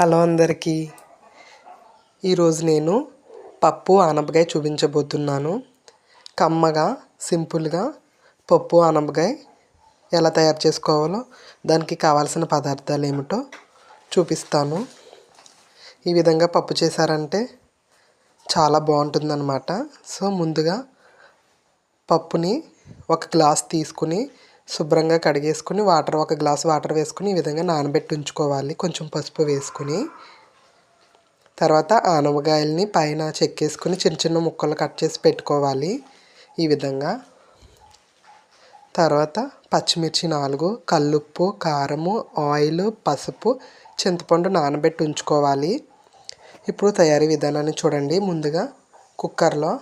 Hello అందరికీ. ఈరోజు నేను పప్పు ఆనపకాయ చూపించబోతున్నాను. కమ్మగా సింపుల్గా పప్పు ఆనపకాయ ఎలా తయారు చేసుకోవాలో దానికి కావాల్సిన పదార్థాలు ఏమిటో చూపిస్తాను. ఈ విధంగా పప్పు చేశారంటే చాలా బాగుంటుందన్నమాట. సో ముందుగా పప్పుని ఒక గ్లాస్ తీసుకుని శుభ్రంగా కడిగేసుకుని వాటర్ ఒక గ్లాస్ వాటర్ వేసుకుని ఈ విధంగా నానబెట్టి ఉంచుకోవాలి. కొంచెం పసుపు వేసుకుని. తర్వాత ఆనవకాయల్ని పైన చెక్కేసుకుని చిన్న చిన్న ముక్కలు కట్ చేసి పెట్టుకోవాలి ఈ విధంగా. తర్వాత పచ్చిమిర్చి నాలుగు కల్లుప్పు కారము ఆయిల్ పసుపు చింతపండు నానబెట్టి ఉంచుకోవాలి. ఇప్పుడు తయారీ విధానాన్ని చూడండి. ముందుగా కుక్కర్లో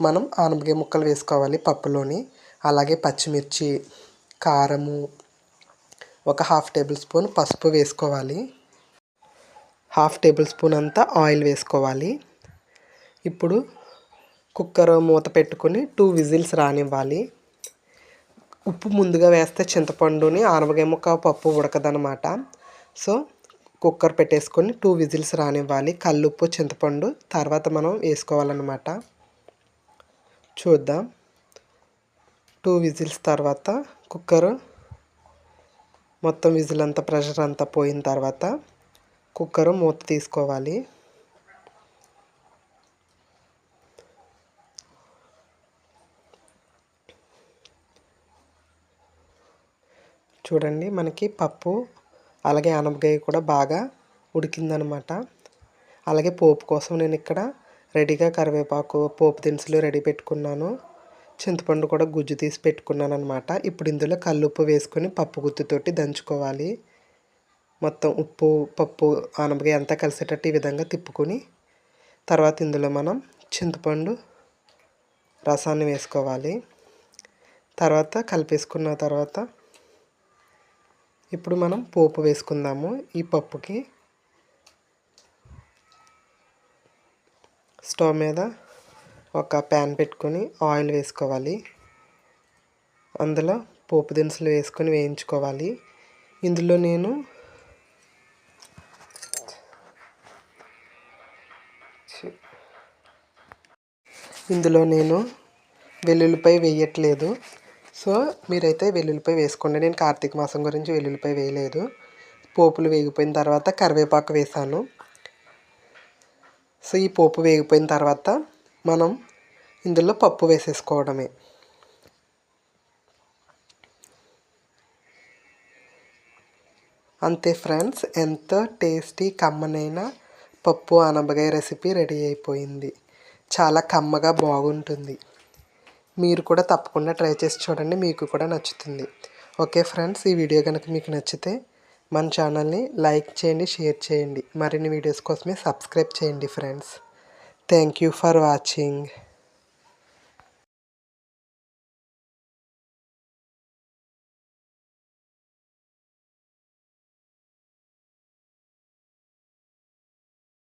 మనం ఆనపకాయ ముక్కలు వేసుకోవాలి పప్పులోని. అలాగే పచ్చిమిర్చి కారము ఒక హాఫ్ టేబుల్ స్పూన్ పసుపు వేసుకోవాలి. హాఫ్ టేబుల్ స్పూన్ అంతా ఆయిల్ వేసుకోవాలి. ఇప్పుడు కుక్కర్ మూత పెట్టుకొని టూ విజిల్స్ రానివ్వాలి. ఉప్పు ముందుగా వేస్తే చింతపండుని ఆనవగేమొక పప్పు ఉడకదనమాట సో కుక్కర్ పెట్టేసుకొని టూ విజిల్స్ రానివ్వాలి. కల్లుప్పు చింతపండు తర్వాత మనం వేసుకోవాలన్నమాట. చూద్దాం. టూ విజిల్స్ తర్వాత కుక్కర్ మొత్తం విజిల్ అంతా ప్రెషర్ అంతా పోయిన తర్వాత కుక్కర్ మూత తీసుకోవాలి. చూడండి మనకి పప్పు అలాగే అనపకాయ కూడా బాగా ఉడికిందనమాట. అలాగే పోపు కోసం నేను ఇక్కడ రెడీగా కరివేపాకు పోపు దినుసులు రెడీ పెట్టుకున్నాను. చింతపండు కూడా గుజ్జు తీసి పెట్టుకున్నాను అనమాట ఇప్పుడు ఇందులో కల్లుప్పు వేసుకొని పప్పు గుత్తుతోటి దంచుకోవాలి. మొత్తం ఉప్పు పప్పు ఆనపకాయ అంతా కలిసేటట్టు ఈ విధంగా తిప్పుకొని తర్వాత ఇందులో మనం చింతపండు రసాన్ని వేసుకోవాలి. తర్వాత కలిపేసుకున్న తర్వాత ఇప్పుడు మనం పోపు వేసుకుందాము ఈ పప్పుకి. స్టవ్ మీద ఒక ప్యాన్ పెట్టుకొని ఆయిల్ వేసుకోవాలి. అందులో పోపు దినుసులు వేసుకొని వేయించుకోవాలి. ఇందులో నేను ఇందులో నేను వెల్లుల్లిపై వేయట్లేదు. సో మీరైతే వెల్లుల్లిపై వేసుకోండి. నేను కార్తీక మాసం గురించి వెల్లుల్లిపై వేయలేదు. పోపులు వేగిపోయిన తర్వాత కరివేపాకు వేసాను. సో ఈ పోపు వేగిపోయిన తర్వాత మనం ఇందులో పప్పు వేసేసుకోవడమే. అంతే ఫ్రెండ్స్ ఎంతో టేస్టీ కమ్మనైన పప్పు అనబగాయ రెసిపీ రెడీ అయిపోయింది. చాలా కమ్మగా బాగుంటుంది. మీరు కూడా తప్పకుండా ట్రై చేసి చూడండి మీకు కూడా నచ్చుతుంది. ఓకే ఫ్రెండ్స్ ఈ వీడియో కనుక మీకు నచ్చితే మన ఛానల్ని లైక్ చేయండి షేర్ చేయండి. మరిన్ని వీడియోస్ కోసమే సబ్స్క్రైబ్ చేయండి friends. Thank you for watching.